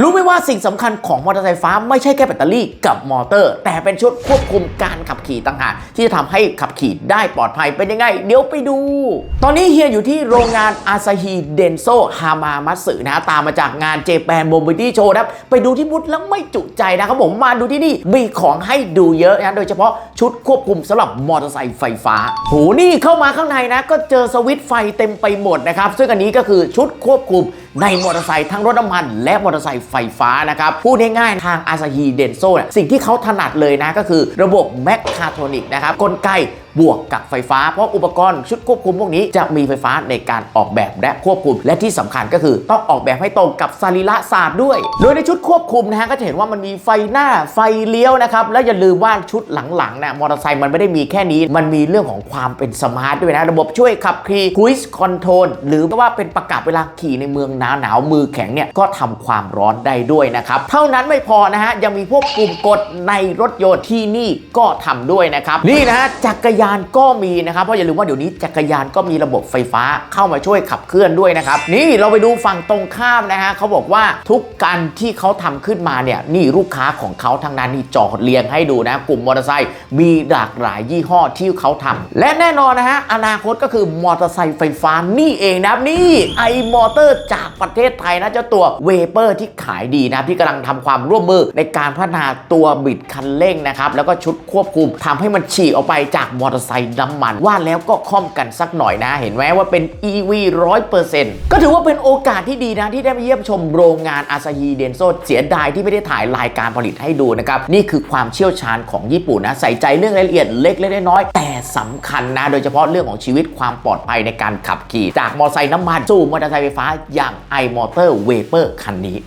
รู้ไหมว่าสิ่งสำคัญของมอเตอร์ไซค์ฟ้าไม่ใช่แค่แบตเตอรี่กับมอเตอร์ แต่เป็นชุดควบคุมการขับขี่ต่างหากที่จะทำให้ขับขี่ได้ปลอดภัยเป็นยังไง เดี๋ยวไปดู ตอนนี้เฮียอยู่ที่โรงงานอาซาฮีเดนโซฮามามัตสึนะตามมาจากงานเจแปนโมบิลิตี้โชว์นะครับไปดูที่บูธแล้วไม่จุใจนะครับผมมาดูที่นี่มีของให้ดูเยอะนะโดยเฉพาะชุดควบคุมสำหรับมอเตอร์ไซค์ไฟฟ้าโหนี่เข้ามาข้างในนะ ก็เจอสวิตช์ไฟเต็มไปหมดนะครับซึ่งอันนี้ก็คือชุดควบคุม ในมอเตอร์ไซค์ทั้งรถน้ำมัน และมอเตอร์ไซค์ไฟฟ้านะครับ พูดง่ายๆ ทางอาซาฮีเดนโซ่สิ่งที่เขาถนัดเลยนะก็คือระบบแมคคาโทรนิกนะครับกลไกบวกกับไฟฟ้า เพราะอุปกรณ์ชุดควบคุมพวกนี้จะมีไฟฟ้าในการออกแบบและควบคุม และที่สำคัญก็คือต้องออกแบบให้ตรงกับสรีระศาสตร์ด้วย โดยในชุดควบคุมนะฮะก็จะเห็นว่ามันมีไฟหน้าไฟเลี้ยวนะครับและอย่าลืมว่าชุดหลังๆนะมอเตอร์ไซค์มันไม่ได้มีแค่นี้ มันมีเรื่องของความเป็นสมาร์ทด้วยนะระบบช่วยขับขี่ cruise control หรือว่าเป็นประกาศเวลาขี่ในเมืองหนาวหนาวมือแข็งเนี่ยก็ทำความร้อนได้ด้วยนะครับเท่านั้นไม่พอนะฮะยังมีพวกปุ่มกดในรถยนต์ที่นี่ก็ทำด้วยนะครับนี่นะฮะจักรยานก็มีนะครับเพราะอย่าลืมว่าเดี๋ยวนี้จักรยานก็มีระบบไฟฟ้าเข้ามาช่วยขับเคลื่อนด้วยนะครับนี่เราไปดูฝั่งตรงข้ามนะฮะเขาบอกว่าทุกการที่เขาทำขึ้นมาเนี่ยนี่ลูกค้าของเขาทั้งนั้นนี่จอดเรียงให้ดูนะ กลุ่มมอเตอร์ไซค์มีหลากหลายยี่ห้อที่เขาทำและแน่นอนนะฮะอนาคตก็คือมอเตอร์ไซค์ไฟฟ้านี่เองนะนี่ไอมอเตอร์จากประเทศไทยนะเจ้าตัวเวเปอร์ที่ขายดีนะที่กำลังทำความร่วมมือในการพัฒนาตัวบิดคันเร่งนะครับแล้วก็ชุดควบคุมทำให้มันฉีกออกไปจากมออเตอร์ไซค์น้ำมัน ว่าแล้วก็ค่อมกันสักหน่อยนะ เห็นไหมว่าเป็น EV 100%ก็ถือว่าเป็นโอกาสที่ดีนะ ที่ได้มาเยี่ยมชมโรงงานอาซาฮีเดนโซเสียดายที่ไม่ได้ถ่ายรายการผลิตให้ดูนะครับ นี่คือความเชี่ยวชาญของญี่ปุ่นนะ ใส่ใจเรื่องรายละเอียดเล็กเล็กน้อยแต่สำคัญนะ โดยเฉพาะเรื่องของชีวิตความปลอดภัยในการขับขี่ จากมอเตอร์ไซค์น้ำมันสู่มอเตอร์ไซค์ไฟฟ้าอย่าง i m o t o r Vapor คันนี้